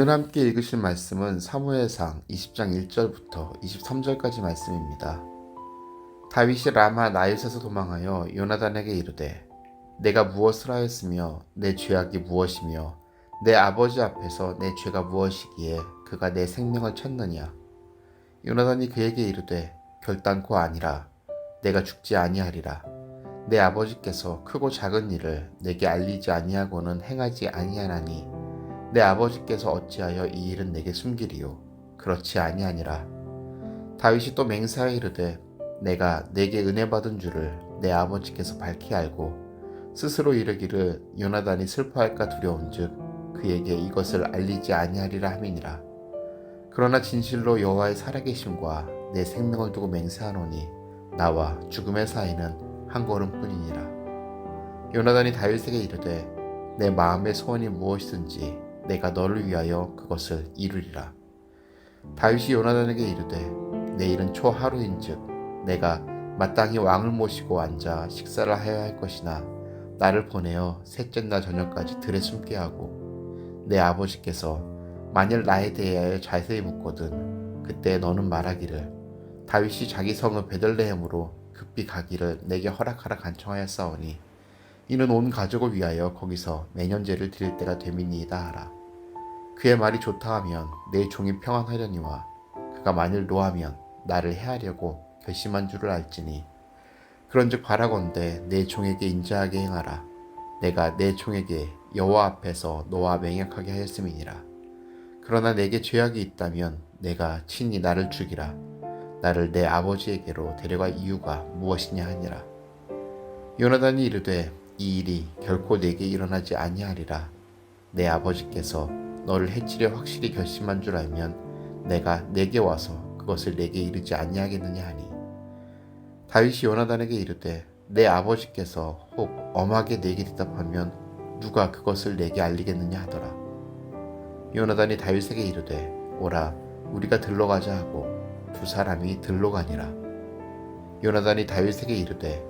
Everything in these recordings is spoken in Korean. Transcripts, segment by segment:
오늘 함께 읽으실 말씀은 사무엘상 20장 1절부터 23절까지 말씀입니다. 다윗이 라마 나일에서 도망하여 요나단에게 이르되 내가 무엇을 하였으며 내 죄악이 무엇이며 내 아버지 앞에서 내 죄가 무엇이기에 그가 내 생명을 쳤느냐 요나단이 그에게 이르되 결단코 아니라 내가 죽지 아니하리라 내 아버지께서 크고 작은 일을 내게 알리지 아니하고는 행하지 아니하나니 내 아버지께서 어찌하여 이 일은 내게 숨기리요? 그렇지 아니하니라. 다윗이 또 맹세하여 이르되 내가 내게 은혜 받은 줄을 내 아버지께서 밝히 알고 스스로 이르기를 요나단이 슬퍼할까 두려운즉 그에게 이것을 알리지 아니하리라 함이니라. 그러나 진실로 여호와의 살아계심과 내 생명을 두고 맹세하노니 나와 죽음의 사이는 한 걸음뿐이니라. 요나단이 다윗에게 이르되 내 마음의 소원이 무엇이든지 내가 너를 위하여 그것을 이루리라. 다윗이 요나단에게 이르되 내일은 초하루인즉 내가 마땅히 왕을 모시고 앉아 식사를 하여야 할 것이나 나를 보내어 셋째 날 저녁까지 들에 숨게 하고 내 아버지께서 만일 나에 대하여 자세히 묻거든 그때 너는 말하기를 다윗이 자기 성을 베들레헴으로 급히 가기를 내게 허락하라 간청하였사오니 이는 온 가족을 위하여 거기서 매년제를 드릴 때가 됨이니이다 하라. 그의 말이 좋다 하면 내 종이 평안하려니와 그가 만일 노하면 나를 해하려고 결심한 줄을 알지니 그런즉 바라건대 내 종에게 인자하게 행하라. 내가 내 종에게 여호와 앞에서 너와 맹약하게 하였음이니라. 그러나 내게 죄악이 있다면 내가 친히 나를 죽이라. 나를 내 아버지에게로 데려갈 이유가 무엇이냐 하니라. 요나단이 이르되 이 일이 결코 내게 일어나지 아니하리라. 내 아버지께서 너를 해치려 확실히 결심한 줄 알면 내가 내게 와서 그것을 내게 이르지 아니하겠느냐 하니. 다윗이 요나단에게 이르되 내 아버지께서 혹 엄하게 내게 대답하면 누가 그것을 내게 알리겠느냐 하더라. 요나단이 다윗에게 이르되 오라 우리가 들러가자 하고 두 사람이 들러가니라. 요나단이 다윗에게 이르되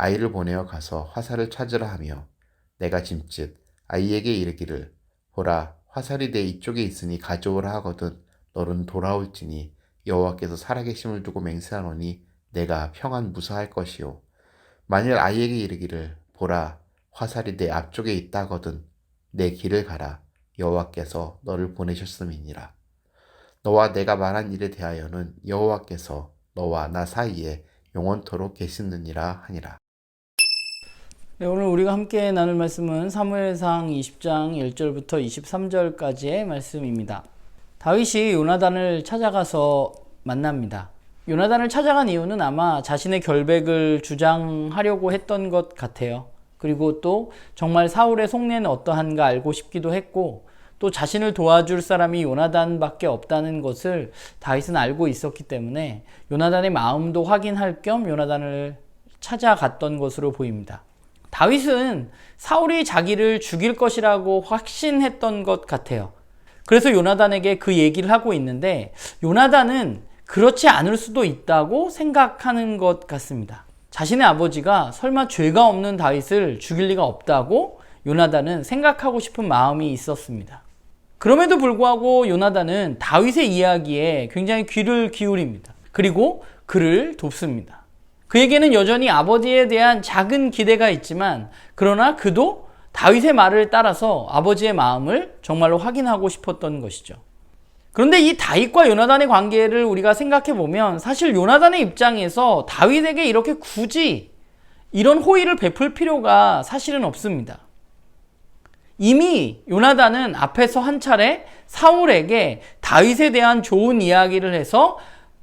아이를 보내어 가서 화살을 찾으라 하며 내가 짐짓 아이에게 이르기를 보라 화살이 내 이쪽에 있으니 가져오라 하거든 너는 돌아올지니 여호와께서 살아계심을 두고 맹세하노니 내가 평안 무사할 것이요. 만일 아이에게 이르기를 보라 화살이 내 앞쪽에 있다거든 내 길을 가라. 여호와께서 너를 보내셨음이니라. 너와 내가 말한 일에 대하여는 여호와께서 너와 나 사이에 영원토록 계시느니라 하니라 네, 오늘 우리가 함께 나눌 말씀은 사무엘상 20장 1절부터 23절까지의 말씀입니다. 다윗이 요나단을 찾아가서 만납니다. 요나단을 찾아간 이유는 아마 자신의 결백을 주장하려고 했던 것 같아요. 그리고 또 정말 사울의 속내는 어떠한가 알고 싶기도 했고 또 자신을 도와줄 사람이 요나단밖에 없다는 것을 다윗은 알고 있었기 때문에 요나단의 마음도 확인할 겸 요나단을 찾아갔던 것으로 보입니다. 다윗은 사울이 자기를 죽일 것이라고 확신했던 것 같아요. 그래서 요나단에게 그 얘기를 하고 있는데 요나단은 그렇지 않을 수도 있다고 생각하는 것 같습니다. 자신의 아버지가 설마 죄가 없는 다윗을 죽일 리가 없다고 요나단은 생각하고 싶은 마음이 있었습니다. 그럼에도 불구하고 요나단은 다윗의 이야기에 굉장히 귀를 기울입니다. 그리고 그를 돕습니다. 그에게는 여전히 아버지에 대한 작은 기대가 있지만 그러나 그도 다윗의 말을 따라서 아버지의 마음을 정말로 확인하고 싶었던 것이죠. 그런데 이 다윗과 요나단의 관계를 우리가 생각해 보면 사실 요나단의 입장에서 다윗에게 이렇게 굳이 이런 호의를 베풀 필요가 사실은 없습니다. 이미 요나단은 앞에서 한 차례 사울에게 다윗에 대한 좋은 이야기를 해서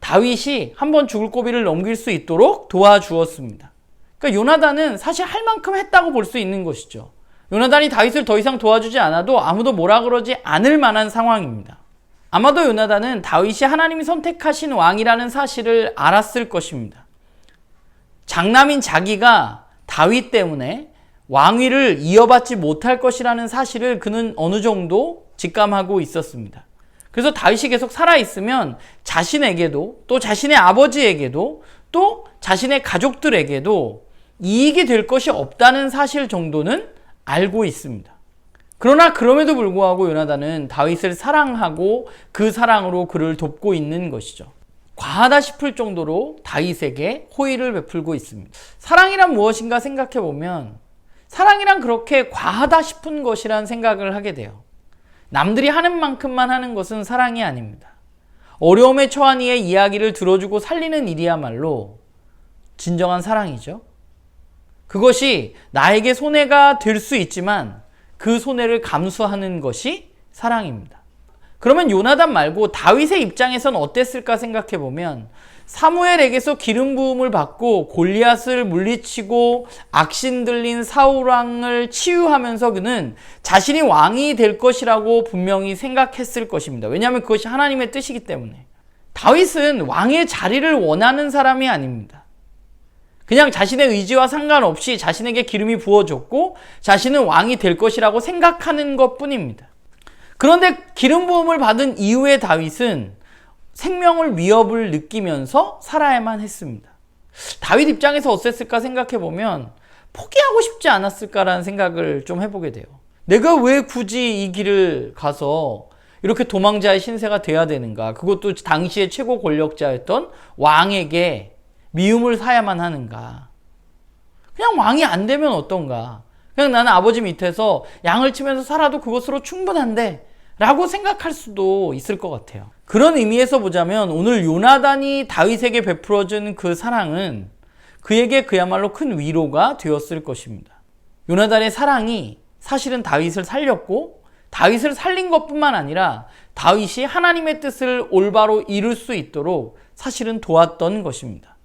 다윗이 한 번 죽을 고비를 넘길 수 있도록 도와주었습니다. 그러니까 요나단은 사실 할 만큼 했다고 볼 수 있는 것이죠. 요나단이 다윗을 더 이상 도와주지 않아도 아무도 뭐라 그러지 않을 만한 상황입니다. 아마도 요나단은 다윗이 하나님이 선택하신 왕이라는 사실을 알았을 것입니다. 장남인 자기가 다윗 때문에 왕위를 이어받지 못할 것이라는 사실을 그는 어느 정도 직감하고 있었습니다. 그래서 다윗이 계속 살아있으면 자신에게도 또 자신의 아버지에게도 또 자신의 가족들에게도 이익이 될 것이 없다는 사실 정도는 알고 있습니다. 그러나 그럼에도 불구하고 요나단은 다윗을 사랑하고 그 사랑으로 그를 돕고 있는 것이죠. 과하다 싶을 정도로 다윗에게 호의를 베풀고 있습니다. 사랑이란 무엇인가 생각해 보면 사랑이란 그렇게 과하다 싶은 것이란 생각을 하게 돼요. 남들이 하는 만큼만 하는 것은 사랑이 아닙니다. 어려움에 처한 이의 이야기를 들어주고 살리는 일이야말로 진정한 사랑이죠. 그것이 나에게 손해가 될 수 있지만 그 손해를 감수하는 것이 사랑입니다. 그러면 요나단 말고 다윗의 입장에선 어땠을까 생각해 보면 사무엘에게서 기름 부음을 받고 골리앗을 물리치고 악신 들린 사울 왕을 치유하면서 그는 자신이 왕이 될 것이라고 분명히 생각했을 것입니다. 왜냐하면 그것이 하나님의 뜻이기 때문에. 다윗은 왕의 자리를 원하는 사람이 아닙니다. 그냥 자신의 의지와 상관없이 자신에게 기름이 부어졌고 자신은 왕이 될 것이라고 생각하는 것 뿐입니다. 그런데 기름 부음을 받은 이후에 다윗은 생명을 위협을 느끼면서 살아야만 했습니다. 다윗 입장에서 어땠을까 생각해 보면 포기하고 싶지 않았을까라는 생각을 좀 해보게 돼요. 내가 왜 굳이 이 길을 가서 이렇게 도망자의 신세가 돼야 되는가? 그것도 당시의 최고 권력자였던 왕에게 미움을 사야만 하는가? 그냥 왕이 안 되면 어떤가? 그냥 나는 아버지 밑에서 양을 치면서 살아도 그것으로 충분한데 라고 생각할 수도 있을 것 같아요. 그런 의미에서 보자면 오늘 요나단이 다윗에게 베풀어준 그 사랑은 그에게 그야말로 큰 위로가 되었을 것입니다. 요나단의 사랑이 사실은 다윗을 살렸고 다윗을 살린 것뿐만 아니라 다윗이 하나님의 뜻을 올바로 이룰 수 있도록 사실은 도왔던 것입니다.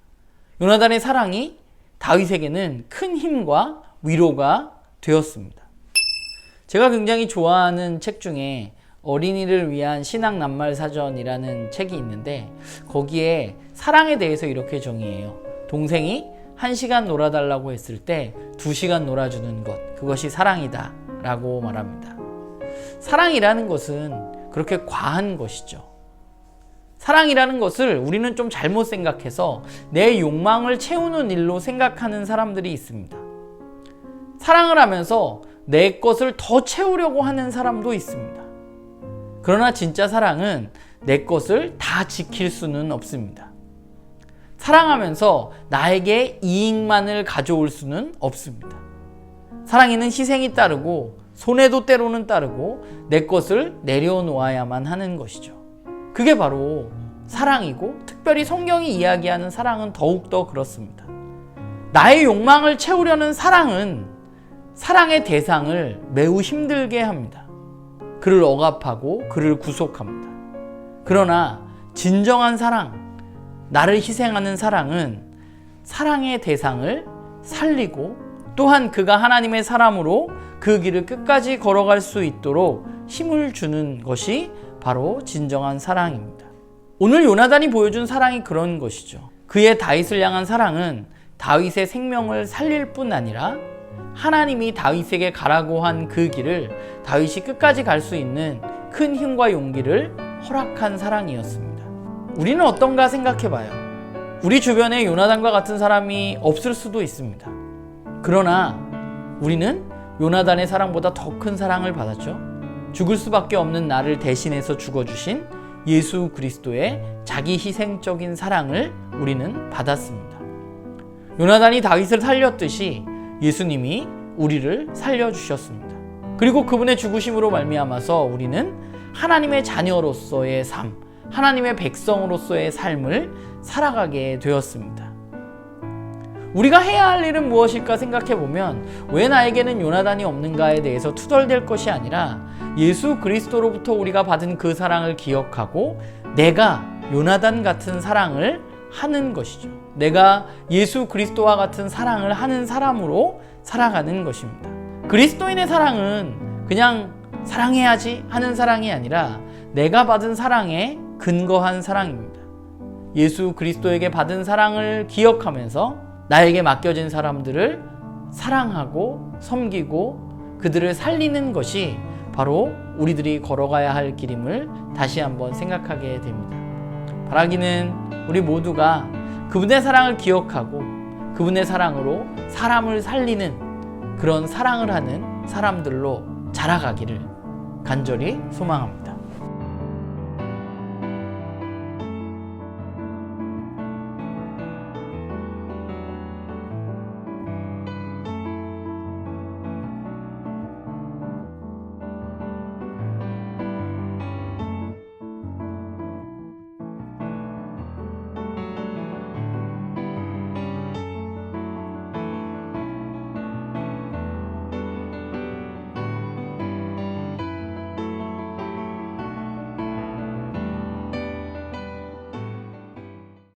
요나단의 사랑이 다윗에게는 큰 힘과 위로가 되었습니다. 제가 굉장히 좋아하는 책 중에 어린이를 위한 신앙 낱말 사전이라는 책이 있는데 거기에 사랑에 대해서 이렇게 정의해요. 동생이 한 시간 놀아달라고 했을 때 두 시간 놀아주는 것 그것이 사랑이다 라고 말합니다. 사랑이라는 것은 그렇게 과한 것이죠. 사랑이라는 것을 우리는 좀 잘못 생각해서 내 욕망을 채우는 일로 생각하는 사람들이 있습니다. 사랑을 하면서 내 것을 더 채우려고 하는 사람도 있습니다. 그러나 진짜 사랑은 내 것을 다 지킬 수는 없습니다. 사랑하면서 나에게 이익만을 가져올 수는 없습니다. 사랑에는 희생이 따르고 손해도 때로는 따르고 내 것을 내려놓아야만 하는 것이죠. 그게 바로 사랑이고 특별히 성경이 이야기하는 사랑은 더욱더 그렇습니다. 나의 욕망을 채우려는 사랑은 사랑의 대상을 매우 힘들게 합니다. 그를 억압하고 그를 구속합니다. 그러나 진정한 사랑, 나를 희생하는 사랑은 사랑의 대상을 살리고 또한 그가 하나님의 사람으로 그 길을 끝까지 걸어갈 수 있도록 힘을 주는 것이 바로 진정한 사랑입니다. 오늘 요나단이 보여준 사랑이 그런 것이죠. 그의 다윗을 향한 사랑은 다윗의 생명을 살릴 뿐 아니라 하나님이 다윗에게 가라고 한 그 길을 다윗이 끝까지 갈 수 있는 큰 힘과 용기를 허락한 사랑이었습니다. 우리는 어떤가 생각해 봐요. 우리 주변에 요나단과 같은 사람이 없을 수도 있습니다. 그러나 우리는 요나단의 사랑보다 더 큰 사랑을 받았죠. 죽을 수밖에 없는 나를 대신해서 죽어주신 예수 그리스도의 자기 희생적인 사랑을 우리는 받았습니다. 요나단이 다윗을 살렸듯이 예수님이 우리를 살려주셨습니다. 그리고 그분의 죽으심으로 말미암아서 우리는 하나님의 자녀로서의 삶, 하나님의 백성으로서의 삶을 살아가게 되었습니다. 우리가 해야 할 일은 무엇일까 생각해 보면 왜 나에게는 요나단이 없는가에 대해서 투덜댈 것이 아니라 예수 그리스도로부터 우리가 받은 그 사랑을 기억하고 내가 요나단 같은 사랑을 하는 것이죠. 내가 예수 그리스도와 같은 사랑을 하는 사람으로 살아가는 것입니다. 그리스도인의 사랑은 그냥 사랑해야지 하는 사랑이 아니라 내가 받은 사랑에 근거한 사랑입니다. 예수 그리스도에게 받은 사랑을 기억하면서 나에게 맡겨진 사람들을 사랑하고 섬기고 그들을 살리는 것이 바로 우리들이 걸어가야 할 길임을 다시 한번 생각하게 됩니다. 바라기는 우리 모두가 그분의 사랑을 기억하고 그분의 사랑으로 사람을 살리는 그런 사랑을 하는 사람들로 자라가기를 간절히 소망합니다.